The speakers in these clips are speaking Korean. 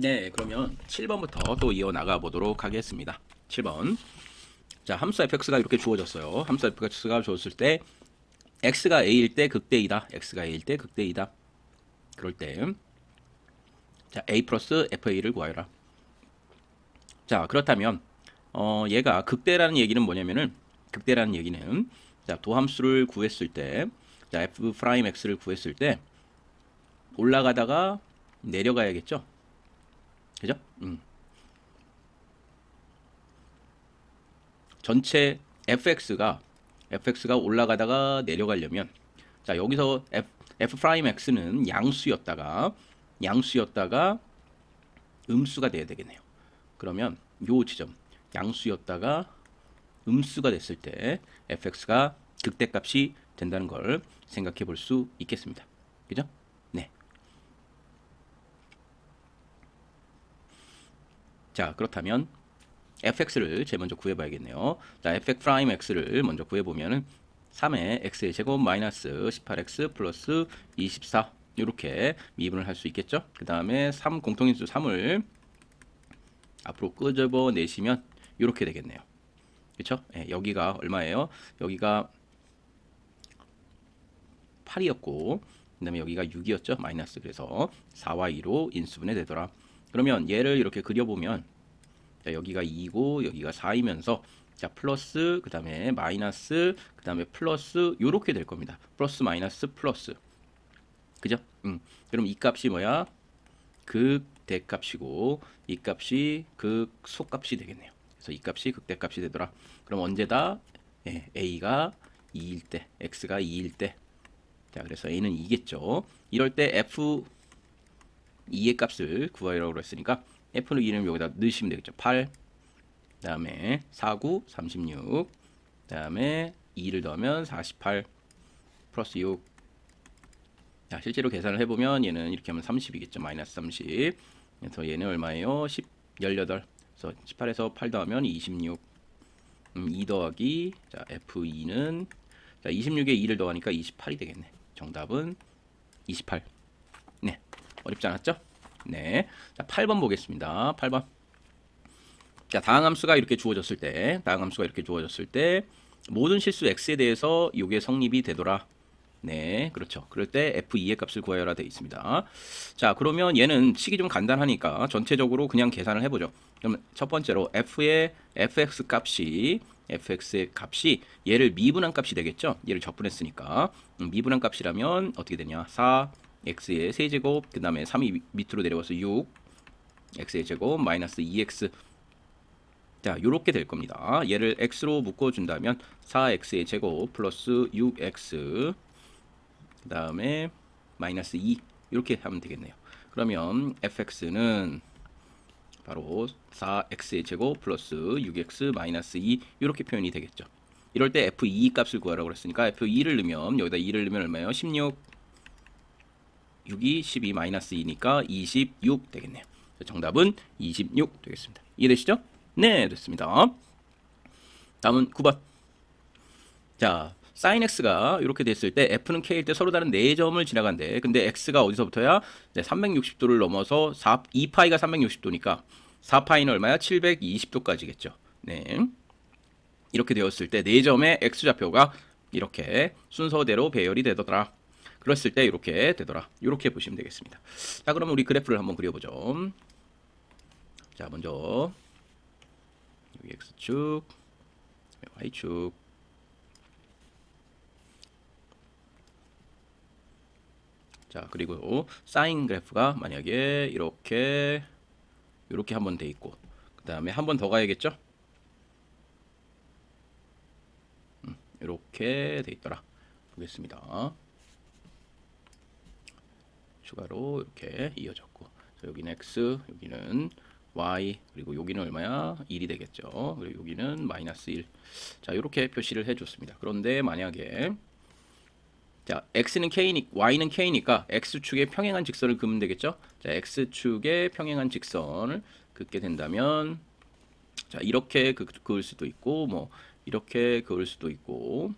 네, 그러면 7번부터 또 이어 나가 보도록 하겠습니다. 7번. 자, 함수 fx가 이렇게 주어졌어요. 함수 fx가 주어졌을 때 x가 a일 때 극대이다. x가 a일 때 극대이다. 그럴 때 자, a 플러스 fa를 구하여라. 자, 그렇다면 어, 얘가 극대라는 얘기는 뭐냐면은 극대라는 얘기는 자, 도함수를 구했을 때 자, f 프라임 x를 구했을 때 올라가다가 내려가야겠죠? 그죠? 음. 전체 fx가 fx가 올라가다가 내려가려면 자 여기서 f, f 프라임 x는 양수였다가 양수였다가 음수가 돼야 되겠네요. 그러면 요 지점 양수였다가 음수가 됐을 때 fx가 극대값이 된다는 걸 생각해 볼 수 있겠습니다. 그죠? 네. 자, 그렇다면 fx를 제일 먼저 구해봐야겠네요. 자, fx 프라임 x를 먼저 구해보면은 3의 x의 제곱 마이너스 18x 플러스 24 이렇게 미분을 할 수 있겠죠. 그 다음에 3 공통인수 3을 앞으로 끄집어 내시면 이렇게 되겠네요. 그렇죠? 예, 여기가 얼마예요? 여기가 8이었고 그 다음에 여기가 6이었죠. 마이너스 그래서 4와 2로 인수분해 되더라. 그러면 얘를 이렇게 그려보면 자, 여기가 2고 여기가 4이면서 자 플러스 그 다음에 마이너스 그 다음에 플러스 요렇게 될 겁니다. 플러스 마이너스 플러스 그죠? 음. 그럼 이 값이 뭐야? 극대값이고 이 값이 극소값이 되겠네요. 그래서 이 값이 극대값이 되더라. 그럼 언제다? 예, a가 2일 때, x가 2일 때. 자, 그래서 a는 2겠죠. 이럴 때 f 2의 값을 구하라고 했으니까 f는 2는 여기다 넣으시면 되겠죠. 8. 그다음에 4, 9, 36. 그다음에 2를 넣으면 48 플러스 6. 자, 실제로 계산을 해보면 얘는 이렇게 하면 30이겠죠. 마이너스 30. 그래서 얘는 얼마예요? 10, 18. 그래서 18에서 8 더하면 26. 음, 2 더하기 자, F2는 자, 26에 2를 더하니까 28이 되겠네. 정답은 28. 네. 어렵지 않았죠? 네. 자, 8번 보겠습니다. 8번. 자, 다항함수가 이렇게 주어졌을 때, 다항함수가 이렇게 주어졌을 때 모든 실수 x에 대해서 이게 성립이 되더라. 네, 그렇죠. 그럴 때 f2의 값을 구하여라 되어 있습니다. 자, 그러면 얘는 식이 좀 간단하니까 전체적으로 그냥 계산을 해보죠. 그러면 첫 번째로 f의 fx 값이 fx의 값이 얘를 미분한 값이 되겠죠. 얘를 적분했으니까 음, 미분한 값이라면 어떻게 되냐? 4 x의 세제곱 그 다음에 3이 밑으로 내려와서 6 x의 제곱 마이너스 2x 자, 요렇게 될 겁니다. 얘를 x로 묶어 준다면 4x의 제곱 플러스 6x 그 다음에 마이너스 2 이렇게 하면 되겠네요. 그러면 fx는 바로 4x의 제곱 플러스 6x 마이너스 2 이렇게 표현이 되겠죠. 이럴 때 f2 값을 구하라고 했으니까 f2를 넣으면 여기다 2를 넣으면 얼마예요? 16 6이 12 마이너스 2니까 26 되겠네요. 정답은 26 되겠습니다. 이해되시죠? 네, 됐습니다. 다음은 9번. 자, sin x가 이렇게 됐을 때 f는 k일 때 서로 다른 4점을 지나간대. 근데 x가 어디서부터야? 네, 360도를 넘어서 4, 2파이가 360도니까 4파이는 얼마야? 720도까지겠죠. 네. 이렇게 되었을 때 4점의 x좌표가 이렇게 순서대로 배열이 되더라. 그랬을 때 이렇게 되더라. 이렇게 보시면 되겠습니다. 자, 그러면 우리 그래프를 한번 그려보죠. 자, 먼저 여기 x축, y축. 자, 그리고 사인 그래프가 만약에 이렇게 이렇게 한 번 돼 있고 그다음에 한 번 더 가야겠죠? 음, 이렇게 돼 있더라. 보겠습니다. 추가로 이렇게 이어졌고 여기는 x, 여기는 y, 그리고 여기는 얼마야? 1이 되겠죠. 그리고 여기는 마이너스 1. 자, 이렇게 표시를 해줬습니다. 그런데 만약에 자, x는 k니, y는 k니까 x축에 평행한 직선을 그으면 되겠죠? 자, x축에 평행한 직선을 긋게 된다면 자, 이렇게 그, 그을 수도 있고 뭐 이렇게 그을 수도 있고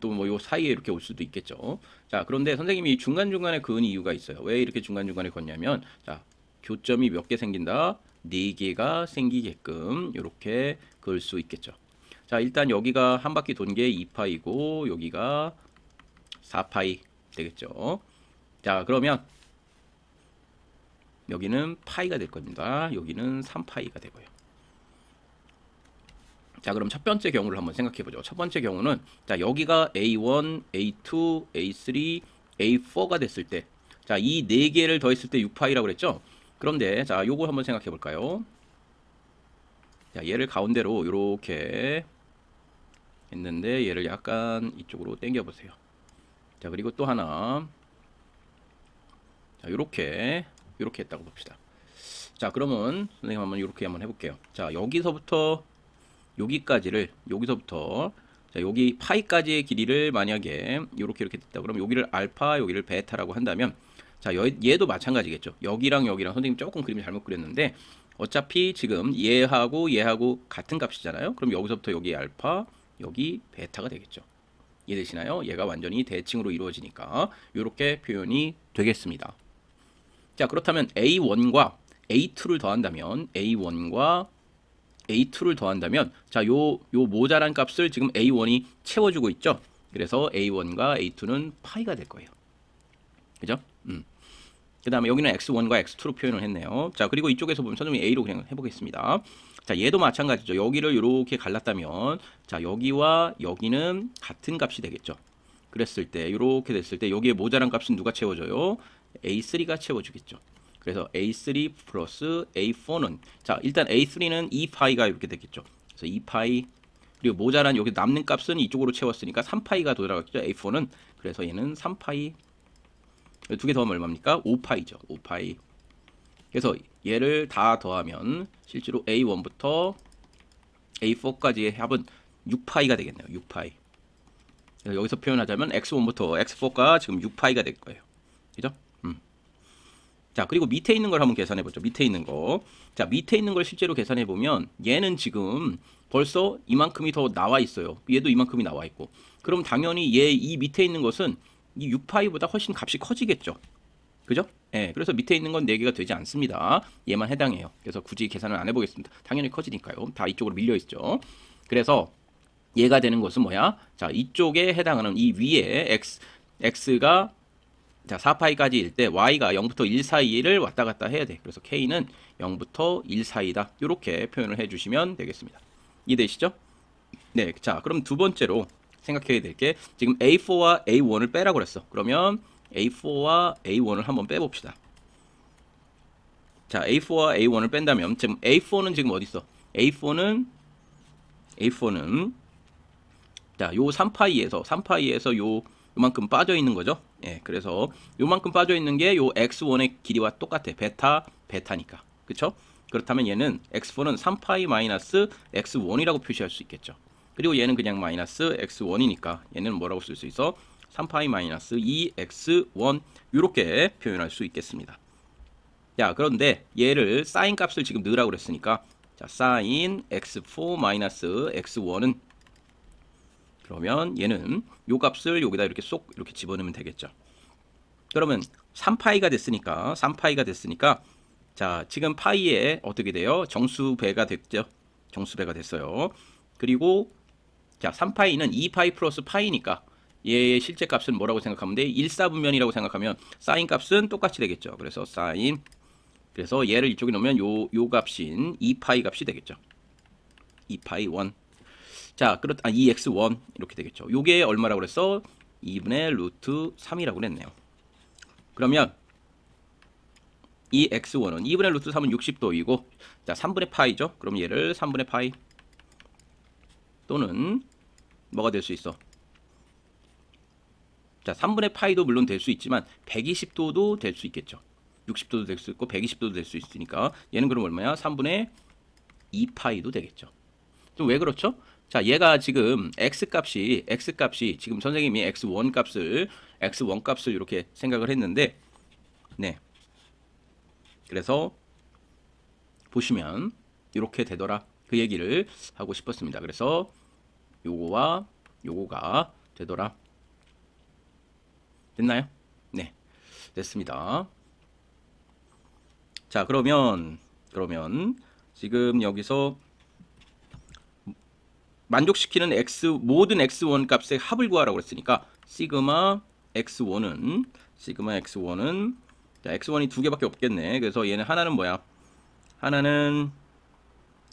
또 뭐 요 사이에 이렇게 올 수도 있겠죠. 자, 그런데 선생님이 중간중간에 그은 이유가 있어요. 왜 이렇게 중간중간에 걷냐면 자, 교점이 몇 개 생긴다? 네 개가 생기게끔 이렇게 그을 수 있겠죠. 자, 일단 여기가 한 바퀴 돈 게 2파이고 여기가 4파이 되겠죠. 자, 그러면 여기는 파이가 될 겁니다. 여기는 3파이가 되고요. 자, 그럼 첫 번째 경우를 한번 생각해 보죠. 첫 번째 경우는 자, 여기가 A1, A2, A3, A4가 됐을 때 자, 이 네 개를 더했을 때 6파이라고 그랬죠? 그런데 자, 요거 한번 생각해 볼까요? 자, 얘를 가운데로 이렇게 했는데 얘를 약간 이쪽으로 당겨 보세요. 자, 그리고 또 하나 자, 요렇게 요렇게 했다고 봅시다. 자, 그러면 선생님 한번 요렇게 한번 해 볼게요. 자, 여기서부터 여기까지를 여기서부터 자, 여기 파이까지의 길이를 만약에 요렇게 이렇게 됐다. 그러면 여기를 알파, 여기를 베타라고 한다면 자, 여- 얘도 마찬가지겠죠. 여기랑 여기랑 선생님 조금 그림을 잘못 그렸는데 어차피 지금 얘하고 얘하고 같은 값이잖아요. 그럼 여기서부터 여기 알파, 여기 베타가 되겠죠. 이해되시나요? 얘가 완전히 대칭으로 이루어지니까 이렇게 표현이 되겠습니다. 자, 그렇다면 A1과 A2를 더한다면 A1과 A2를 더한다면 자, 요, 요 모자란 값을 지금 A1이 채워주고 있죠. 그래서 A1과 A2는 파이가 될 거예요. 그죠? 음. 그 다음에 여기는 X1과 X2로 표현을 했네요. 자, 그리고 이쪽에서 보면 선생님이 A로 그냥 해보겠습니다. 자, 얘도 마찬가지죠. 여기를 이렇게 갈랐다면, 자, 여기와 여기는 같은 값이 되겠죠. 그랬을 때, 이렇게 됐을 때, 여기에 모자란 값은 누가 채워줘요? A3가 채워주겠죠. 그래서 A3 플러스 A4는, 자, 일단 A3는 2파이가 이렇게 되겠죠. 그래서 2파이, 그리고 모자란 여기 남는 값은 이쪽으로 채웠으니까 3파이가 돌아갔죠. A4는. 그래서 얘는 3파이 두 개 더하면 얼마입니까? 5파이죠. 5파이. 그래서 얘를 다 더하면 실제로 A1부터 A4까지의 합은 6파이가 되겠네요. 6파이. 그래서 여기서 표현하자면 X1부터 X4가 지금 6파이가 될 거예요. 그죠? 음. 자, 그리고 밑에 있는 걸 한번 계산해 보죠. 밑에 있는 거. 자, 밑에 있는 걸 실제로 계산해 보면 얘는 지금 벌써 이만큼이 더 나와 있어요. 얘도 이만큼이 나와 있고. 그럼 당연히 얘 이 밑에 있는 것은 이 6파이보다 훨씬 값이 커지겠죠. 그죠? 예, 그래서 밑에 있는 건 4개가 되지 않습니다. 얘만 해당해요. 그래서 굳이 계산을 안 해보겠습니다. 당연히 커지니까요. 다 이쪽으로 밀려 있죠. 그래서 얘가 되는 것은 뭐야? 자, 이쪽에 해당하는 이 위에 x, x가 자, 4파이까지일 때 y가 0부터 1 사이를 왔다 갔다 해야 돼. 그래서 k는 0부터 1 사이다. 이렇게 표현을 해 주시면 되겠습니다. 이해되시죠? 네, 자, 그럼 두 번째로 생각해야 될 게 지금 A4와 A1을 빼라고 그랬어. 그러면 A4와 A1을 한번 빼 봅시다. 자, A4와 A1을 뺀다면 지금 A4는 지금 어디 있어? A4는 A4는 자, 요 3파이에서 3파이에서 요 요만큼 빠져 있는 거죠. 예, 그래서 요만큼 빠져 있는 게 요 x1의 길이와 똑같아. 베타 베타니까. 그렇죠? 그렇다면 얘는 x4는 3파이 마이너스 x1이라고 표시할 수 있겠죠. 그리고 얘는 그냥 마이너스 x1이니까 얘는 뭐라고 쓸 수 있어? 3파이 마이너스 2x1 이렇게 표현할 수 있겠습니다. 자, 그런데 얘를 사인 값을 지금 넣으라고 그랬으니까 자, 사인 x4 마이너스 x1은 그러면 얘는 요 값을 여기다 이렇게 쏙 이렇게 집어넣으면 되겠죠. 그러면 3파이가 됐으니까 3파이가 됐으니까 자, 지금 파이에 어떻게 돼요? 정수배가 됐죠. 정수배가 됐어요. 그리고 자, 3파이는 2파이 플러스 파이니까 얘의 실제 값은 뭐라고 생각하면 돼? 1사분면이라고 생각하면 사인 값은 똑같이 되겠죠. 그래서 사인 그래서 얘를 이쪽에 놓으면 요, 요 값인 2파이 값이 되겠죠. 2파이 1. 자, 그렇 아 2x1 이렇게 되겠죠. 요게 얼마라고 그랬어? 2분의 루트 3이라고 그랬네요. 그러면 이 x1은 2분의 루트 3은 60도이고 자, 3분의 파이죠. 그럼 얘를 3분의 파이 또는 뭐가 될 수 있어? 자, 3분의 파이도 물론 될 수 있지만 120도도 될 수 있겠죠. 60도도 될 수 있고 120도도 될 수 있으니까 얘는 그럼 얼마야? 3분의 2파이도 되겠죠. 좀 왜 그렇죠? 자, 얘가 지금 x 값이 x 값이 지금 선생님이 x1 값을 x1 값을 이렇게 생각을 했는데 네. 그래서 보시면 이렇게 되더라. 그 얘기를 하고 싶었습니다. 그래서 요거와 요거가 되더라. 됐나요? 네. 됐습니다. 자, 그러면 그러면 지금 여기서 만족시키는 x 모든 x1 값의 합을 구하라고 그랬으니까 시그마 x1은 시그마 x1은 자, x1이 두 개밖에 없겠네. 그래서 얘는 하나는 뭐야? 하나는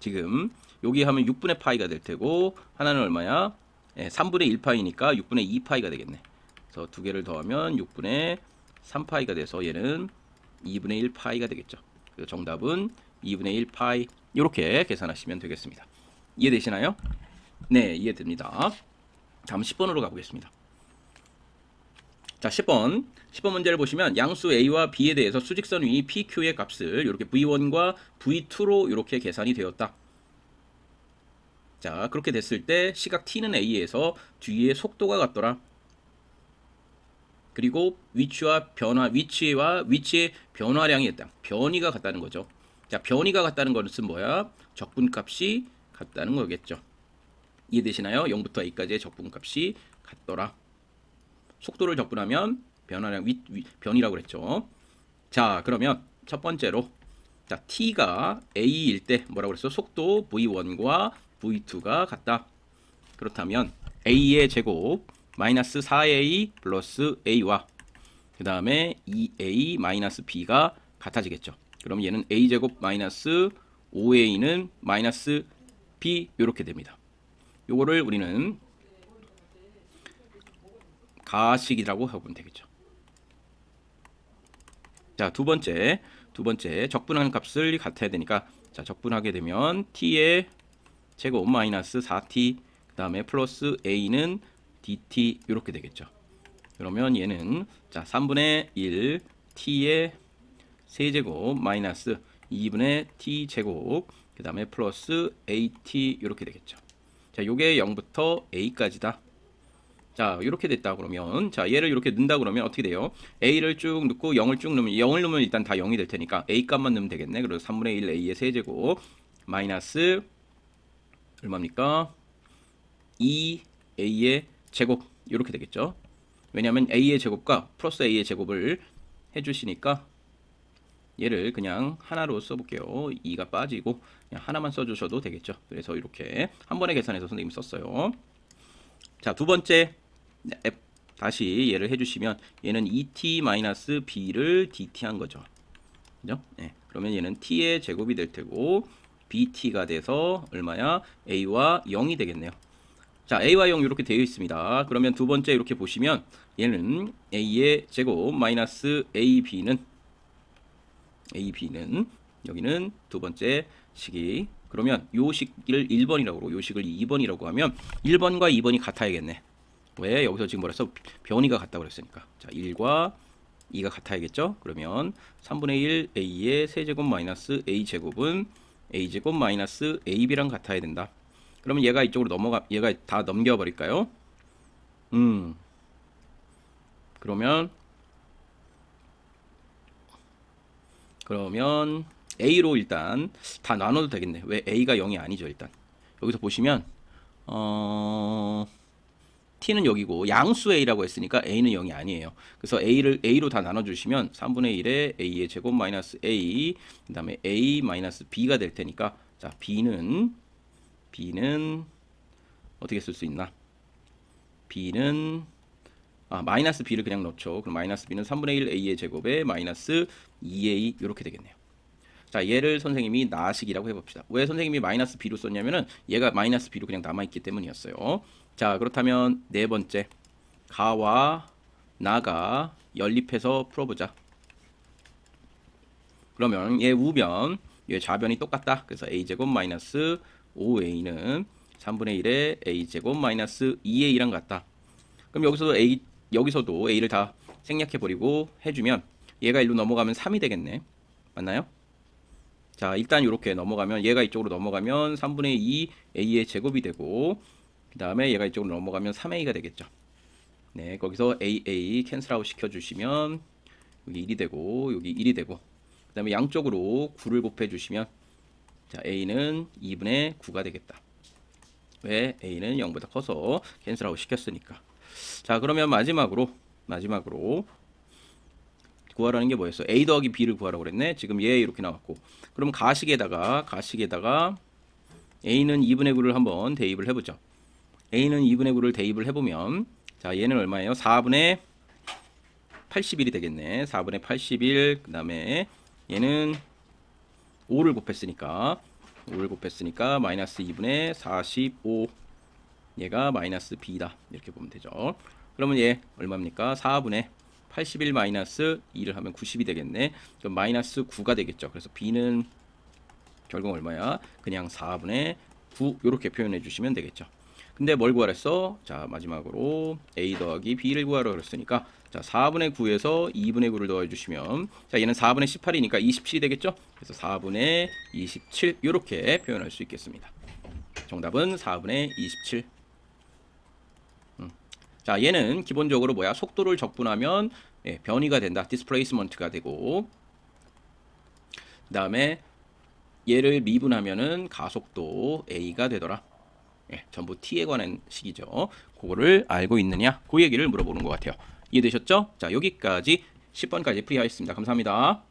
지금 여기 하면 6분의 파이가 될 테고 하나는 얼마야? 예, 3분의 1파이니까 6분의 2파이가 되겠네. 그래서 두 개를 더하면 6분의 3파이가 돼서 얘는 2분의 1파이가 되겠죠. 그래서 정답은 2분의 1파이 이렇게 계산하시면 되겠습니다. 이해되시나요? 네, 이해됩니다. 다음 10번으로 가보겠습니다. 자, 10번. 10번 문제를 보시면 양수 A와 B에 대해서 수직선 위 PQ의 값을 이렇게 V1과 V2로 이렇게 계산이 되었다. 자, 그렇게 됐을 때 시각 T는 A에서 뒤의 속도가 같더라. 그리고 위치와 변화, 위치와 위치의 변화량이 있다. 변이가 같다는 거죠. 자, 변이가 같다는 것은 뭐야? 적분값이 같다는 거겠죠. 이해되시나요? 0부터 A까지의 적분값이 같더라. 속도를 적분하면 변화량 위, 위 변이라고 그랬죠. 자, 그러면 첫 번째로 자, t가 a일 때 뭐라고 그랬어? 속도 v1과 v2가 같다. 그렇다면 a의 제곱 마이너스 4a 플러스 a와 그 다음에 2a 마이너스 b가 같아지겠죠. 그럼 얘는 a 제곱 마이너스 5a는 마이너스 b 이렇게 됩니다. 요거를 우리는 가식이라고 하면 되겠죠. 자, 두 번째. 두 번째 적분하는 값을 같아야 되니까 자, 적분하게 되면 t의 제곱 마이너스 4t 그다음에 플러스 a는 dt 이렇게 되겠죠. 그러면 얘는 자, 3분의 1 t의 세제곱 마이너스 2분의 t 제곱 그다음에 플러스 at 이렇게 되겠죠. 자, 요게 0부터 a까지다. 자, 이렇게 됐다 그러면 자, 얘를 이렇게 넣는다 그러면 어떻게 돼요? a를 쭉 넣고 0을 쭉 넣으면 0을 넣으면 일단 다 0이 될 테니까 a 값만 넣으면 되겠네. 그래서 3분의 1 a의 세제곱 마이너스 얼마입니까? 2 a의 제곱 이렇게 되겠죠. 왜냐하면 a의 제곱과 플러스 a의 제곱을 해주시니까 얘를 그냥 하나로 써볼게요. 2가 빠지고 그냥 하나만 써주셔도 되겠죠. 그래서 이렇게 한 번에 계산해서 선생님이 썼어요. 자, 두 번째 앱 다시 얘를 해주시면 얘는 et-b를 dt 한 거죠. 그죠? 네. 그러면 얘는 t의 제곱이 될 테고 bt가 돼서 얼마야? a와 0이 되겠네요. 자, a와 0 이렇게 되어 있습니다. 그러면 두 번째 이렇게 보시면 얘는 a의 제곱 마이너스 ab는 ab는 여기는 두 번째 식이 그러면 요 식을 1번이라고 그러고 요 식을 2번이라고 하면 1번과 2번이 같아야겠네. 왜? 여기서 지금 뭐라 써? 변이가 같다고 그랬으니까. 자, 1과 2가 같아야겠죠? 그러면 3분의 1 a의 세제곱 마이너스 a제곱은 a제곱 마이너스 ab랑 같아야 된다. 그러면 얘가 이쪽으로 넘어가 얘가 다 넘겨 버릴까요? 음. 그러면 그러면 a로 일단 다 나눠도 되겠네. 왜 a가 0이 아니죠, 일단. 여기서 보시면 어 t는 여기고 양수 a라고 했으니까 a는 0이 아니에요. 그래서 a를 a로 다 나눠 주시면 3분의 1에 a의 제곱 마이너스 a 그다음에 a 마이너스 b가 될 테니까 자, b는 b는 어떻게 쓸 수 있나? b는 아, 마이너스 b를 그냥 넣죠. 그럼 마이너스 b는 3분의 1 a의 제곱에 마이너스 2a 이렇게 되겠네요. 자, 얘를 선생님이 나식이라고 해봅시다. 왜 선생님이 마이너스 b로 썼냐면은 얘가 마이너스 b로 그냥 남아있기 때문이었어요. 자, 그렇다면 네 번째 가와 나가 연립해서 풀어보자. 그러면 얘 우변, 얘 좌변이 똑같다. 그래서 a제곱 마이너스 5a는 3분의 1에 a제곱 마이너스 2a랑 같다. 그럼 여기서도 a 여기서도 a를 다 생략해 버리고 해주면 얘가 일로 넘어가면 3이 되겠네. 맞나요? 자, 일단 이렇게 넘어가면 얘가 이쪽으로 넘어가면 3분의 2 a의 제곱이 되고 그 다음에 얘가 이쪽으로 넘어가면 3a가 되겠죠. 네, 거기서 aa 캔슬아웃 시켜주시면 여기 1이 되고 여기 1이 되고 그 다음에 양쪽으로 9를 곱해 주시면 자 a는 2분의 9가 되겠다. 왜 a는 0보다 커서 캔슬아웃 시켰으니까. 자 그러면 마지막으로 마지막으로 구하라는 게 뭐였어? a 더하기 b를 구하라고 그랬네. 지금 얘 이렇게 나왔고. 그럼 가식에다가 가식에다가 a는 2분의 9를 한번 대입을 해 보죠. a는 2분의 9를 대입을 해 보면 자 얘는 얼마예요? 4분의 81이 되겠네. 4분의 81 그다음에 얘는 5를 곱했으니까 5를 곱했으니까 마이너스 2분의 45 얘가 마이너스 b다 이렇게 보면 되죠. 그러면 얘 얼마입니까? 4분의 81 마이너스 2를 하면 90이 되겠네. 그럼 마이너스 9가 되겠죠. 그래서 b는 결국 얼마야? 그냥 4분의 9 이렇게 표현해 주시면 되겠죠. 근데 뭘 구하랬어? 자 마지막으로 a 더하기 b를 구하라 그랬으니까 자 4분의 9에서 2분의 9를 더해주시면 자 얘는 4분의 18이니까 27이 되겠죠? 그래서 4분의 27 이렇게 표현할 수 있겠습니다. 정답은 4분의 27. 음. 자 얘는 기본적으로 뭐야? 속도를 적분하면 예, 변이가 된다. 디스플레이스먼트가 되고 그 다음에 얘를 미분하면은 가속도 a가 되더라. 예, 전부 t에 관한 식이죠. 그거를 알고 있느냐? 그 얘기를 물어보는 것 같아요. 이해되셨죠? 자, 여기까지 10번까지 프리하였습니다. 감사합니다.